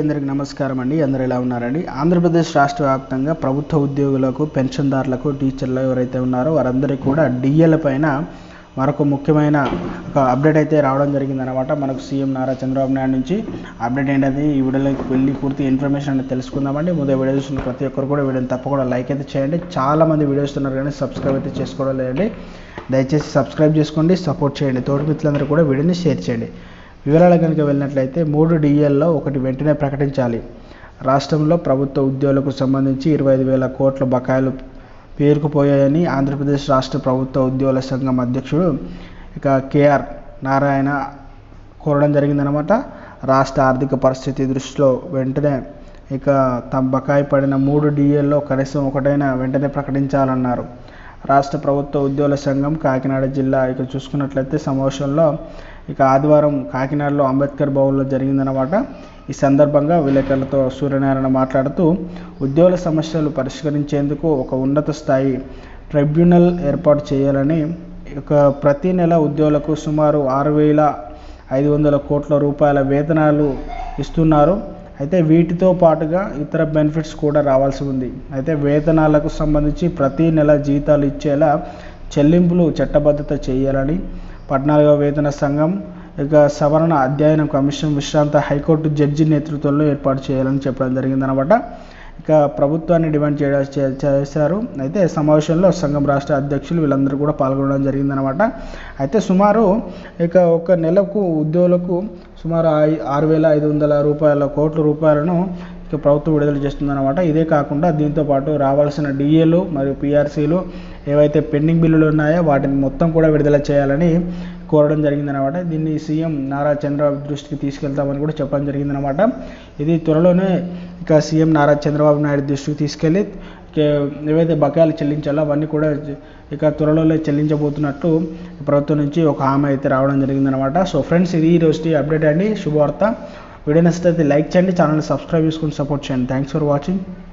అందరికి నమస్కారం అండి. అందరు ఎలా ఉన్నారండి? ఆంధ్రప్రదేశ్ రాష్ట్ర వ్యాప్తంగా ప్రభుత్వ ఉద్యోగులకు పెన్షన్దారులకు టీచర్లు ఎవరైతే ఉన్నారో వారందరికీ కూడా డిఎల్ పైన మరొక ముఖ్యమైన ఒక అప్డేట్ అయితే రావడం జరిగిందనమాట మనకు సీఎం నారా చంద్రబాబు నాయుడు నుంచి అప్డేట్ ఏంటది? ఈ వీడియోలోకి వెళ్ళి పూర్తి ఇన్ఫర్మేషన్ అనేది తెలుసుకుందామండి. ముందే వీడియో చూసిన ప్రతి ఒక్కరు కూడా వీడియోని తప్పకుండా లైక్ అయితే చేయండి. చాలా మంది వీడియోస్ ఉన్నారు కానీ సబ్స్క్రైబ్ అయితే చేసుకోవడం లేదండి. దయచేసి సబ్స్క్రైబ్ చేసుకోండి సపోర్ట్ చేయండి. తోటి మిత్రులందరూ కూడా వీడియోని షేర్ చేయండి. వివరాలు కనుక వెళ్ళినట్లయితే మూడు డిఎల్లో ఒకటి వెంటనే ప్రకటించాలి. రాష్ట్రంలో ప్రభుత్వ ఉద్యోగులకు సంబంధించి ఇరవై ఐదు వేల కోట్ల బకాయిలు పేరుకుపోయాయని ఆంధ్రప్రదేశ్ రాష్ట్ర ప్రభుత్వ ఉద్యోగుల సంఘం అధ్యక్షుడు ఇక కేఆర్ నారాయణ కోరడం జరిగిందనమాట రాష్ట్ర ఆర్థిక పరిస్థితి దృష్టిలో వెంటనే ఇక తమ బకాయి పడిన మూడు డిఏల్లో కనీసం ఒకటైనా వెంటనే ప్రకటించాలన్నారు. రాష్ట్ర ప్రభుత్వ ఉద్యోగుల సంఘం కాకినాడ జిల్లా ఇక చూసుకున్నట్లయితే సమావేశంలో ఇక ఆదివారం కాకినాడలో అంబేద్కర్ భవన్లో జరిగిందన్నమాట. ఈ సందర్భంగా విలేకరులతో సూర్యనారాయణ మాట్లాడుతూ ఉద్యోగుల సమస్యలు పరిష్కరించేందుకు ఒక ఉన్నత స్థాయి ట్రిబ్యునల్ ఏర్పాటు చేయాలని ఇక ప్రతి నెల ఉద్యోగులకు సుమారు ఆరు వేల ఐదు వందల కోట్ల రూపాయల వేతనాలు ఇస్తున్నారు. అయితే వీటితో పాటుగా ఇతర బెనిఫిట్స్ కూడా రావాల్సి ఉంది. అయితే వేతనాలకు సంబంధించి ప్రతి నెల జీతాలు ఇచ్చేలా చెల్లింపులు చట్టబద్ధత చేయాలని పద్నాలుగవ వేతన సంఘం ఇక సవరణ అధ్యయనం కమిషన్ విశ్రాంత హైకోర్టు జడ్జి నేతృత్వంలో ఏర్పాటు చేయాలని చెప్పడం జరిగిందనమాట ఇక ప్రభుత్వాన్ని డిమాండ్ చేయడం చేశారు. అయితే సమావేశంలో సంఘం రాష్ట్ర అధ్యక్షులు వీళ్ళందరూ కూడా పాల్గొనడం జరిగిందనమాట అయితే సుమారు ఇక ఒక నెలకు ఉద్యోగులకు సుమారు ఆరు వేల ఐదు వందల రూపాయల కోట్ల రూపాయలను ప్రభుత్వం విడుదల చేస్తుందన్నమాట. ఇదే కాకుండా దీంతో పాటు రావాల్సిన డిఏలు మరియు పిఆర్సీలు ఏవైతే పెండింగ్ బిల్లులు ఉన్నాయో వాటిని మొత్తం కూడా విడుదల చేయాలని కోరడం జరిగిందనమాట దీన్ని సీఎం నారా చంద్రబాబు దృష్టికి తీసుకెళ్తామని కూడా చెప్పడం జరిగిందనమాట ఇది త్వరలోనే ఇక సీఎం నారా చంద్రబాబు నాయుడు దృష్టికి తీసుకెళ్ళి ఏవైతే బకాయిలు చెల్లించాలో అవన్నీ కూడా ఇక త్వరలోనే చెల్లించబోతున్నట్టు ప్రభుత్వం నుంచి ఒక హామీ అయితే రావడం జరిగిందనమాట సో ఫ్రెండ్స్ ఇది ఈ రోజు అప్డేట్ అండి. శుభవార్త. వీడియో నచ్చితే లైక్ చేయండి ఛానల్ని సబ్స్క్రైబ్ చేసుకుని సపోర్ట్ చేయండి. Thanks for watching